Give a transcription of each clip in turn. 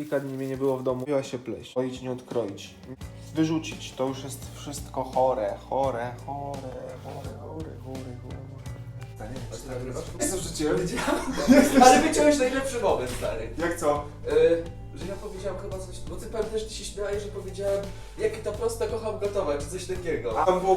kilka dni mnie nie było w domu. Miała się pleść. Chodzić, nie odkroić. Wyrzucić. To już jest wszystko chore, chore, chore, chore, chore, chore, chore. Ja co wrzuciłem? Ale wyciąłeś najlepszy moment, stary. Jak co? Y, że ja powiedziałem chyba coś, bo ty pamiętasz, ty się śmiałeś, że powiedziałem, jakie to proste, kocham gotować, czy coś takiego. A tam było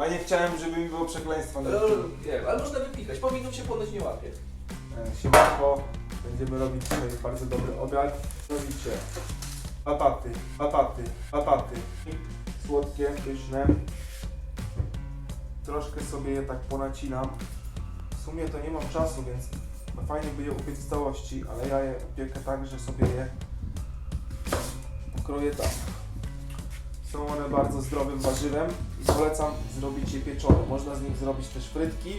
a nie chciałem, żeby mi było przekleństwo. na No, tym. wiem, ale można wypikać, po minucie ponoć nie łapie. E, Siemanko, będziemy robić dzisiaj bardzo dobry obiad. Robicie bataty, bataty, bataty. Słodkie, pyszne. Troszkę sobie je tak ponacinam. W sumie to nie mam czasu, więc fajnie by je upiec w całości, ale ja je upiekę tak, że sobie je kroję tak. Są one bardzo zdrowym warzywem i polecam zrobić je pieczone. Można z nich zrobić też frytki,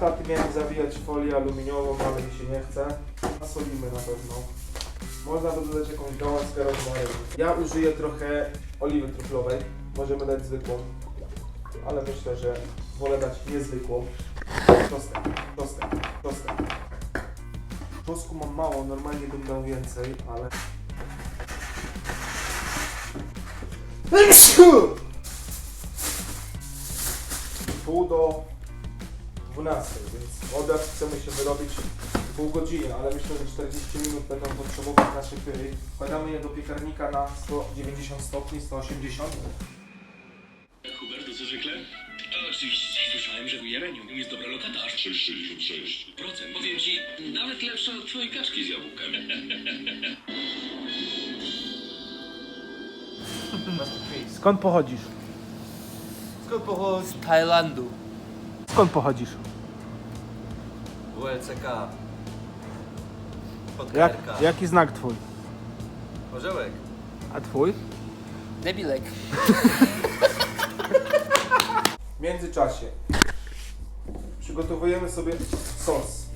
Bataty miałem zawijać folię aluminiową, ale mi się nie chce. Nasolimy na pewno. Można by dodać jakąś gałązkę rozmarynu. Ja użyję trochę oliwy truflowej. Możemy dać zwykłą, ale myślę, że wolę dać niezwykłą. Czosnek, czosnek, czosnek. Czosnku mam mało, normalnie bym dał więcej, ale... Pół do 12, więc obiad chcemy się wyrobić pół godziny, ale myślę, że 40 minut będą potrzebować nasze pyry. Wkładamy je do piekarnika na 190 stopni, 180. Hubert, to co zwykle? Oczywiście, słyszałem, że w Jereniu jest dobra lokata, aż 6,66%. Powiem ci, nawet lepsza od twojej kaczki z jabłkiem. Skąd pochodzisz? Skąd pochodzi? Z Tajlandu. Skąd pochodzisz? WLCK. Jak, jaki znak twój? Orzełek. A twój? Debilek. W międzyczasie przygotowujemy sobie sos.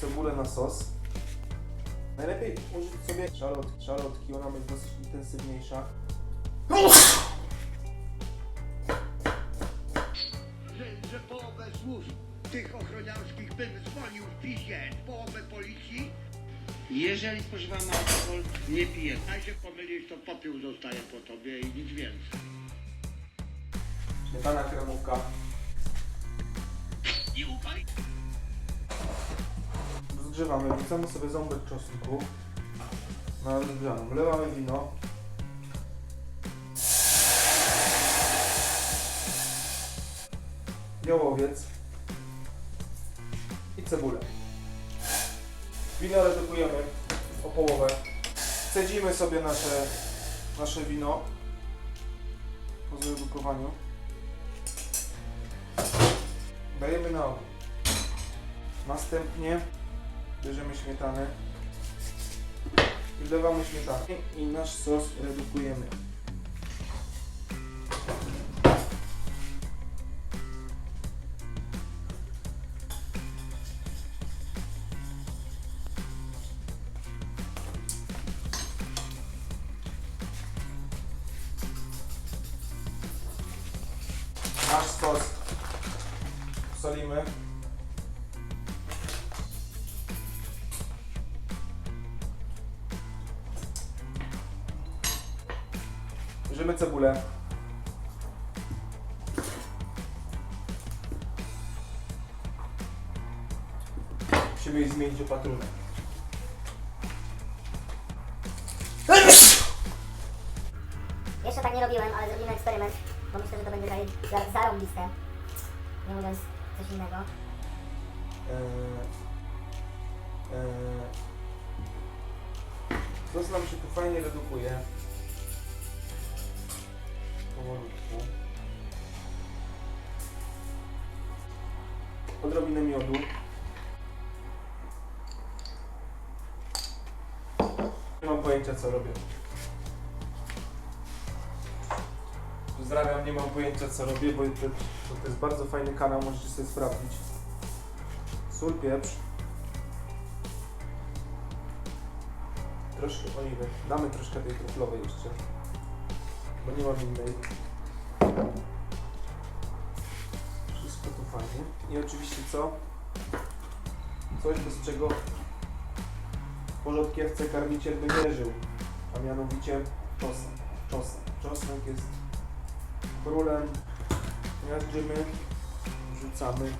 Cebulę na sos. Najlepiej użyć sobie szalotki. Szalotki, ona będzie dosyć intensywniejsza. Tych ochroniarskich bym zwolnił w pisie, połowę policji. Jeżeli spożywamy alkohol, nie piję. A się pomylisz, to popiół zostaje po tobie i nic więcej. Śmietana kremówka. I ufaj. Rozgrzewamy, wrzucamy sobie ząbek czosnku na rozgrzaną. Wlewamy wino. Jałowiec i cebulę. Wino redukujemy o połowę. Cedzimy sobie nasze, nasze wino po zredukowaniu. Dajemy na ogień. Następnie bierzemy śmietanę wlewamy śmietanę i nasz sos redukujemy. Nasz sos solimy. Bierzemy cebulę. Musimy jej zmienić opatrunek. Jeszcze tak nie robiłem, ale zrobimy eksperyment, bo myślę, że to będzie za- za- zarąbiste. Nie mówiąc coś innego. Eee, eee, sos nam się tu fajnie redukuje. Powolutku. Odrobinę miodu. Nie mam pojęcia co robię. Pozdrawiam, nie mam pojęcia co robię, bo to, to jest bardzo fajny kanał, możecie sobie sprawdzić. Sól, pieprz. Troszkę oliwy. Damy troszkę tej truflowej jeszcze. Bo nie mam innej. fajnie. I oczywiście co? Coś bez czego porządkiewce karmiciel by nie żył, a mianowicie czosnek. Czosnek. Czosnek jest królem. Tam mamy.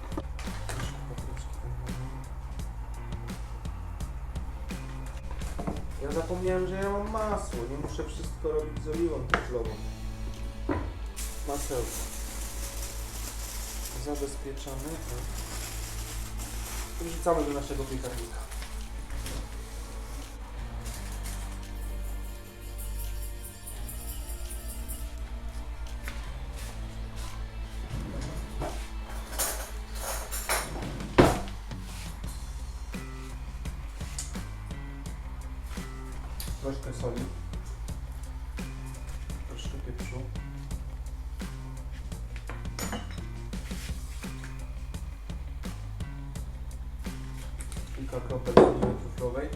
Ja zapomniałem, że ja mam masło. Nie muszę wszystko robić z oliwą truflową. Masełko. Zabezpieczamy. I wrzucamy do naszego piekarnika. Troszkę soli. Troszkę pieprzu. Kilka kropel oliwy truflowej.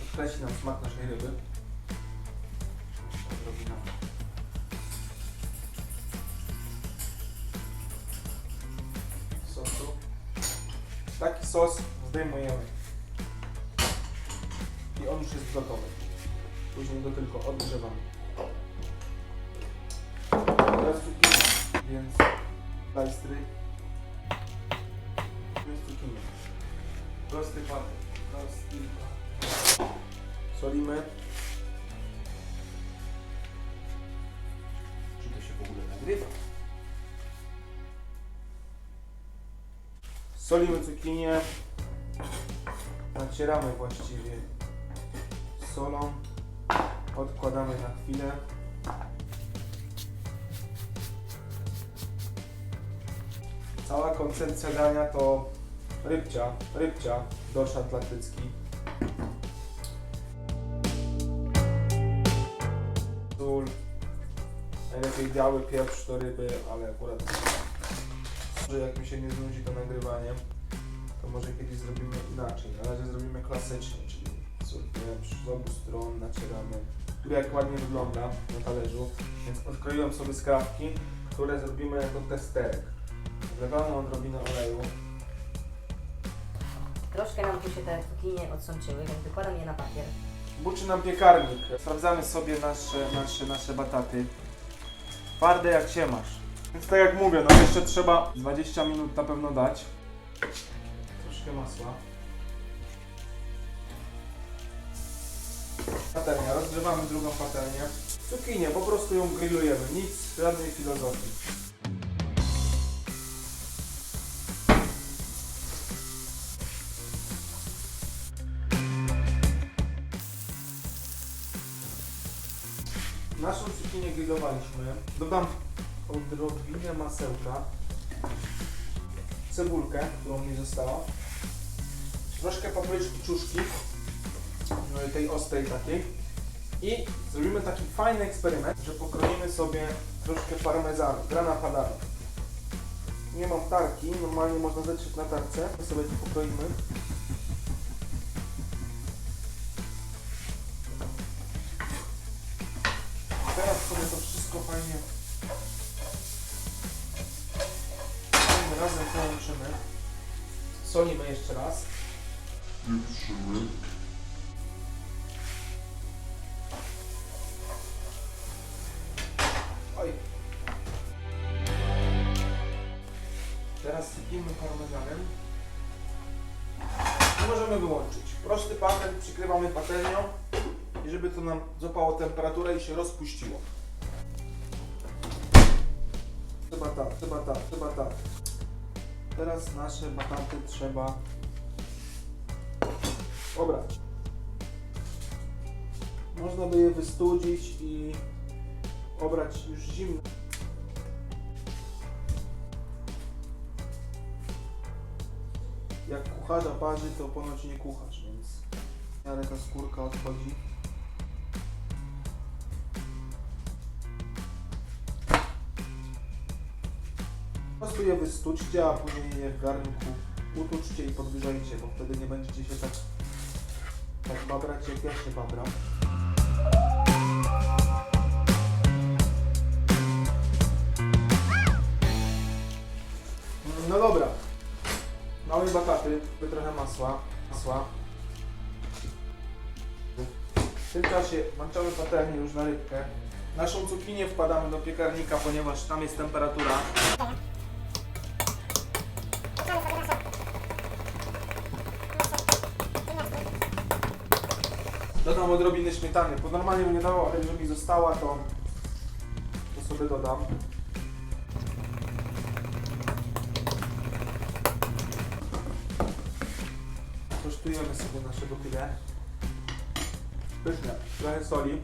Podkreśli nam smak naszej ryby. On już jest gotowy. Później go tylko odgrzewamy. Teraz cukinia, więc plastry. Tu jest cukinia. Prosty patyk. Prosty. Solimy. Czy to się w ogóle nagrywa? Solimy cukinię. Nacieramy właściwie solą. Odkładamy na chwilę. Cała koncepcja dania to rybcia, rybcia, dorsz atlantycki. Sól. Najlepiej biały pieprz do ryby, ale akurat że jak mi się nie znudzi to nagrywanie, to może kiedyś zrobimy inaczej. Na razie zrobimy klasycznie, czyli z obu stron nacieramy. Tu jak ładnie wygląda na talerzu, więc odkroiłem sobie skrawki, które zrobimy jako testerek. Wlewamy odrobinę oleju. Troszkę nam tu się te cukinie odsączyły, więc wykładam je na papier. Buczy nam piekarnik. Sprawdzamy sobie nasze, nasze, nasze bataty. Twarde jak się masz. Więc tak jak mówię, no jeszcze trzeba 20 minut na pewno dać. Troszkę masła. Patelnia, rozgrzewamy drugą patelnię. Cukinię, po prostu ją grillujemy, nic, żadnej filozofii. Naszą cukinię grillowaliśmy. Dodam odrobinę masełka. Cebulkę, którą mi została. Troszkę papryczki czuszki. Tej ostrej takiej. I zrobimy taki fajny eksperyment, że pokroimy sobie troszkę parmezanu, grana padano. Nie mam tarki, normalnie można zetrzeć na tarce. My sobie to pokroimy. Teraz sobie to wszystko fajnie fajnie razem połączymy. Solimy jeszcze raz. Oj. Przykrywamy patelnią i żeby to nam złapało temperaturę i się rozpuściło. Chyba tak, chyba tak, chyba tak. Teraz nasze bataty trzeba obrać. Można by je wystudzić i obrać już zimne. Jak kucharza parzy, to ponoć nie kucharz, miarę ta skórka odchodzi. Po prostu je wystućcie, a później je w garnku utuczcie i podgrzejcie, bo wtedy nie będziecie się tak, tak babrać, jak ja się babram. No dobra. Małej bataty, trochę masła. Masła. W tym czasie włączamy patelnię już na rybkę. Naszą cukinię wkładamy do piekarnika, ponieważ tam jest temperatura. Dodam odrobiny śmietany, bo normalnie bym nie dawał, ale jeżeli mi została, to, to sobie dodam. Kosztujemy sobie naszego filet. Pyszne. Trochę soli.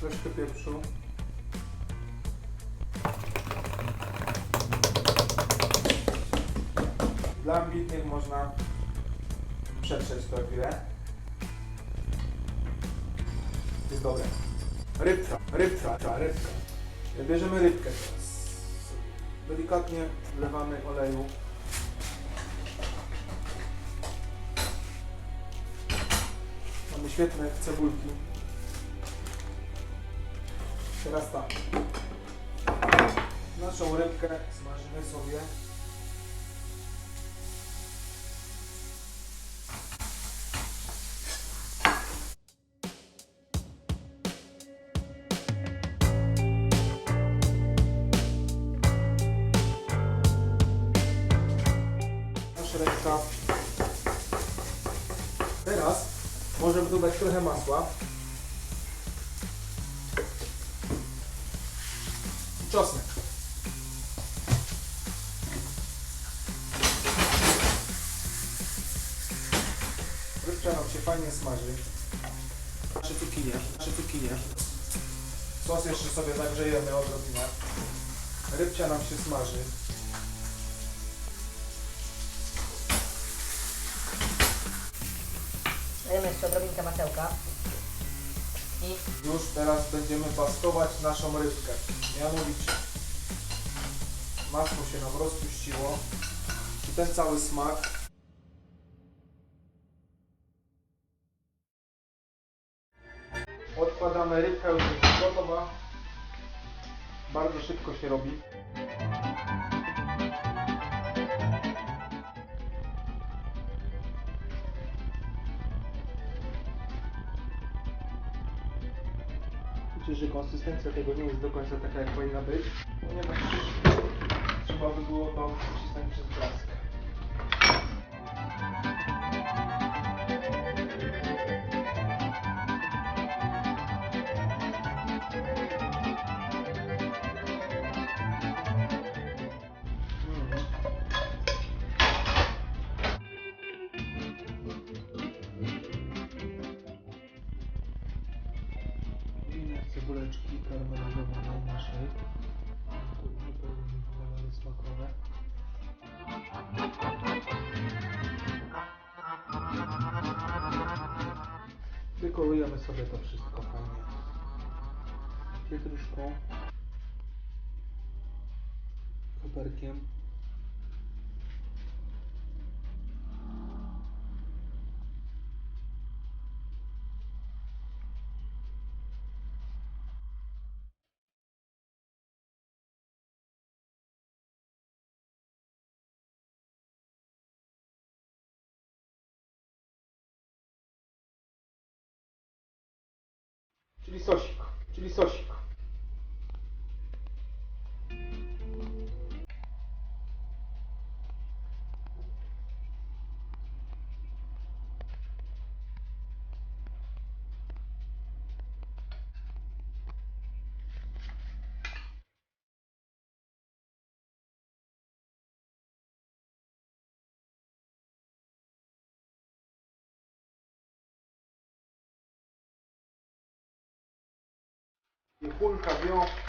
Troszkę pieprzu. Dla ambitnych można przetrzeć to chwilę. Jest dobre. Rybka, rybka, ta rybka. Bierzemy rybkę teraz. Delikatnie wlewamy oleju. Mamy świetne cebulki. Teraz tak. Naszą rybkę smażymy sobie. Teraz możemy dodać trochę masła. I czosnek. Rybka nam się fajnie smaży. Nasze cukinie, nasze cukinie. Sos jeszcze sobie zagrzejemy odrobinę. Rybcia nam się smaży. Dajemy jeszcze odrobinkę masełka. I Już teraz będziemy pastować naszą rybkę. Mianowicie masło się nam rozpuściło i ten cały smak odkładamy rybka już jest gotowa. Bardzo szybko się robi. Że konsystencja tego nie jest do końca taka, jak powinna być, ponieważ trzeba by było to wcisnąć przez blaskę. Dekorujemy sobie to wszystko fajnie. Pietruszką. Koperkiem. Czyli sosik. Czyli sosik. y Julio cambió